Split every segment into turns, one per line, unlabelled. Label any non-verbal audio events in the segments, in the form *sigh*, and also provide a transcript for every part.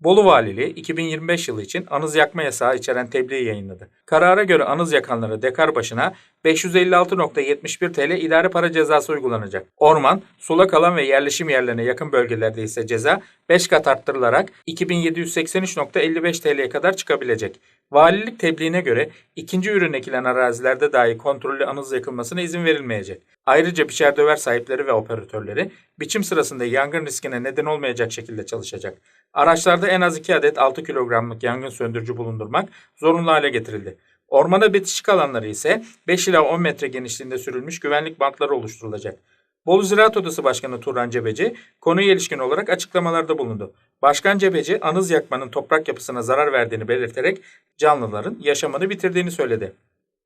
Bolu Valiliği 2025 yılı için anız yakma yasağı içeren tebliğ yayınladı. Karara göre anız yakanlara dekar başına 556.71 TL idari para cezası uygulanacak. Orman, sulak alan ve yerleşim yerlerine yakın bölgelerde ise ceza 5 kat arttırılarak 2783.55 TL'ye kadar çıkabilecek. Valilik tebliğine göre ikinci ürün ekilen arazilerde dahi kontrollü anız yakılmasına izin verilmeyecek. Ayrıca biçer döver sahipleri ve operatörleri biçim sırasında yangın riskine neden olmayacak şekilde çalışacak. Araçlarda en az 2 adet 6 kilogramlık yangın söndürücü bulundurmak zorunlu hale getirildi. Ormana bitişik alanları ise 5 ila 10 metre genişliğinde sürülmüş güvenlik bantları oluşturulacak. Bolu Ziraat Odası Başkanı Turan Cebeci konuya ilişkin olarak açıklamalarda bulundu. Başkan Cebeci anız yakmanın toprak yapısına zarar verdiğini belirterek canlıların yaşamını bitirdiğini söyledi.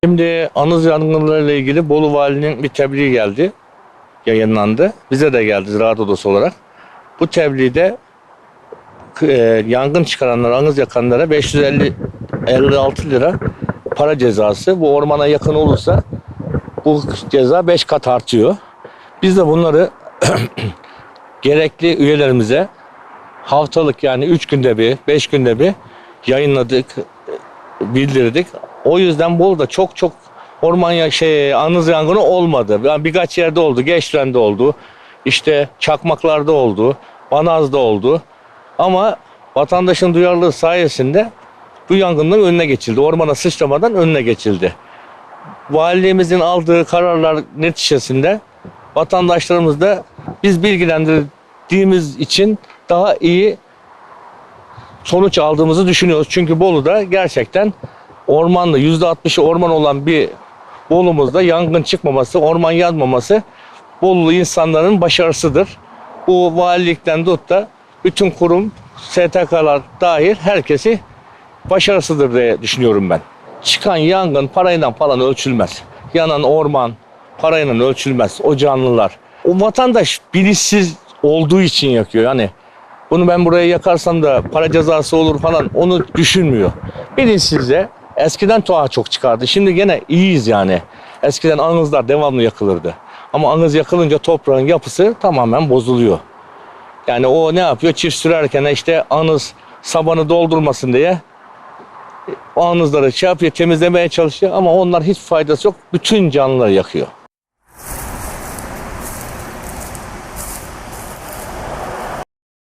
Şimdi anız yangınlarıyla ilgili Bolu Valinin bir tebliği geldi. Yayınlandı. Bize de geldi Ziraat Odası olarak. Bu tebliğde e, yangın çıkaranlara, anız yakanlara 556 lira para cezası. Bu ormana yakın olursa bu ceza 5 kat artıyor. Biz de bunları *clears throat* gerekli üyelerimize haftalık yani 3 günde bir, 5 günde bir yayınladık, bildirdik. O yüzden Bolu'da çok çok orman şey anız yangını olmadı. Yani birkaç yerde oldu. Geçren'de oldu. işte Çakmaklar'da oldu. Banaz'da oldu. Ama vatandaşın duyarlılığı sayesinde bu yangının önüne geçildi. Ormana sıçramadan önüne geçildi. Valiliğimizin aldığı kararlar neticesinde vatandaşlarımız da biz bilgilendirdiğimiz için daha iyi sonuç aldığımızı düşünüyoruz. Çünkü Bolu'da gerçekten ormanlı %60'ı orman olan bir Bolu'muzda yangın çıkmaması, orman yanmaması Bolulu insanların başarısıdır. Bu valilikten tut da bütün kurum, STK'lar dahil herkesi başarısıdır diye düşünüyorum ben. Çıkan yangın parayla falan ölçülmez. Yanan orman parayla ölçülmez. O canlılar. O vatandaş bilinçsiz olduğu için yakıyor. Yani bunu ben buraya yakarsam da para cezası olur falan onu düşünmüyor. Bilinçsizce eskiden daha çok çıkardı. Şimdi gene iyiyiz yani. Eskiden anızlar devamlı yakılırdı. Ama anız yakılınca toprağın yapısı tamamen bozuluyor. Yani o ne yapıyor? Çift sürerken işte anız sabanı doldurmasın diye o anızları şey yapıyor, temizlemeye çalışıyor ama onlar hiç faydası yok. Bütün canlıları yakıyor.